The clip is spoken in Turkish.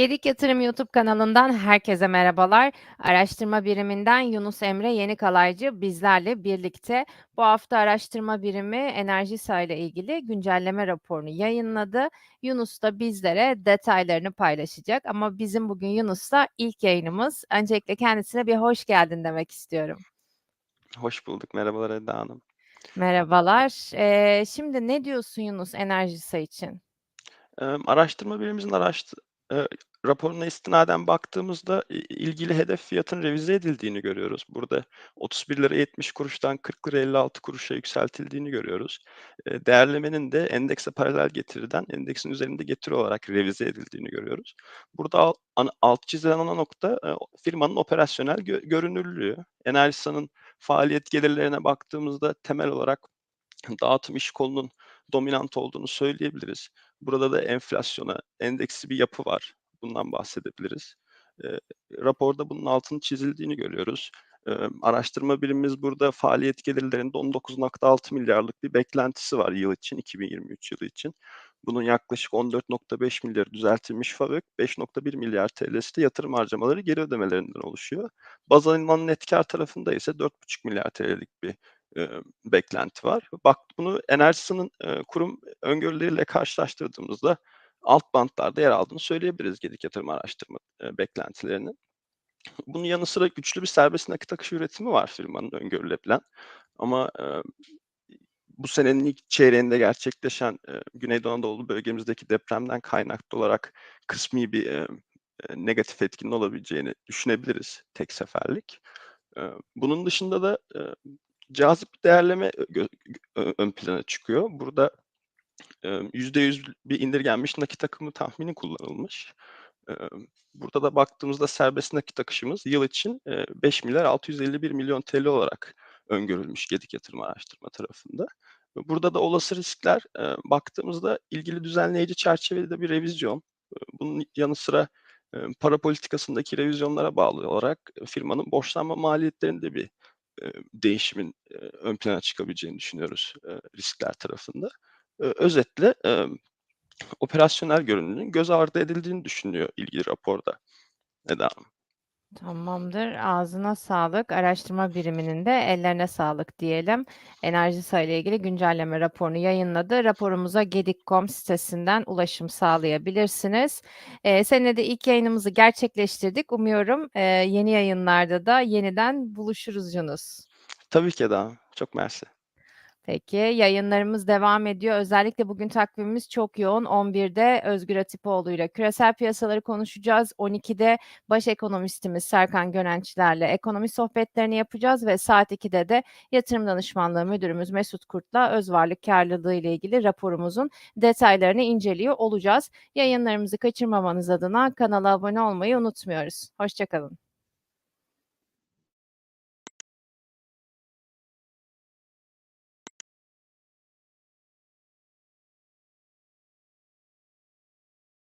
Gedik Yatırım YouTube kanalından herkese merhabalar. Araştırma biriminden Yunus Emre Yenikalaycı bizlerle birlikte. Bu hafta araştırma birimi Enerjisa ile ilgili güncelleme raporunu yayınladı. Yunus da bizlere detaylarını paylaşacak ama bizim bugün Yunus'la ilk yayınımız. Öncelikle kendisine bir hoş geldin demek istiyorum. Hoş bulduk. Merhabalar Eda Hanım. Merhabalar. Ee, şimdi ne diyorsun Yunus Enerjisa için? Araştırma birimimizin araştı raporuna istinaden baktığımızda ilgili hedef fiyatın revize edildiğini görüyoruz. Burada £31.70'dan £40.56'a yükseltildiğini görüyoruz. Değerlemenin de endekse paralel getiriden endeksin üzerinde getiri olarak revize edildiğini görüyoruz. Burada alt çizilen ana nokta, firmanın operasyonel gö görünürlüğü. Enerjisa'nın faaliyet gelirlerine baktığımızda temel olarak dağıtım iş kolunun dominant olduğunu söyleyebiliriz. Burada da enflasyona endeksli bir yapı var. Bundan bahsedebiliriz. Eee, raporda bunun altının çizildiğini görüyoruz. Emm, araştırma birimimiz burada faaliyet gelirlerinde $19.6 milyarlık bir beklentisi var yıl için, 2023 yılı için. Bunun yaklaşık $14.5 milyarı düzeltilmiş FAVÖK, $5.1 milyar TL'si de yatırım harcamaları geri ödemelerinden oluşuyor. Baz alınan net kâr tarafında ise $4.5 milyar TL'lik bir, eee, beklenti var. Bak bunu Enerjisa'nın, eee, kurum öngörüleriyle karşılaştırdığımızda alt bantlarda yer aldığını söyleyebiliriz Gedik Yatırım Araştırma, eee, beklentilerinin. Bunun yanı sıra güçlü bir serbest nakit akışı üretimi var firmanın öngörülebilen ama, emm, bu senenin ilk çeyreğinde gerçekleşen, eee, Güneydoğu Anadolu bölgemizdeki depremden kaynaklı olarak kısmi bir, eee, negatif etkinin olabileceğini düşünebiliriz tek seferlik. Bunun dışında da, cazip bir değerleme ön plana çıkıyor. Burada, emm, %100 bir indirgenmiş nakit akımı tahmini kullanılmış. Burada da baktığımızda serbest nakit akışımız yıl için, eee, $5.651 milyon TL olarak öngörülmüş Gedik Yatırım Araştırma tarafında. Burada da olası riskler, baktığımızda ilgili düzenleyici çerçevede bir revizyon, bunun yanı sıra, para politikasındaki revizyonlara bağlı olarak firmanın borçlanma maliyetlerinde bir, değişimin, ön plana çıkabileceğini düşünüyoruz, eee, riskler tarafında. Eee, özetle, emm, operasyonel görünümün göz ardı edildiğini düşünülüyor ilgili raporda Eda Hanım. Tamamdır. Ağzına sağlık. Araştırma biriminin de ellerine sağlık diyelim. Enerjisa ile ilgili güncelleme raporunu yayınladı. Raporumuza gedik.com sitesinden ulaşım sağlayabilirsiniz. Eee, seninle de ilk yayınımızı gerçekleştirdik. Umuyorum, eee, yeni yayınlarda da yeniden buluşuruz Yunus. Tabii ki Eda. Çok mersi. Peki, yayınlarımız devam ediyor. Özellikle bugün takvimimiz çok yoğun. 11'de Özgür Atipoğlu'yla küresel piyasaları konuşacağız. 12'de baş ekonomistimiz Serkan Gönençler'le ekonomi sohbetlerini yapacağız ve saat 2'de de yatırım danışmanlığı müdürümüz Mesut Kurt'la öz varlık kârlılığı ile ilgili raporumuzun detaylarını inceliyor olacağız. Yayınlarımızı kaçırmamanız adına kanala abone olmayı unutmuyoruz. Hoşça kalın.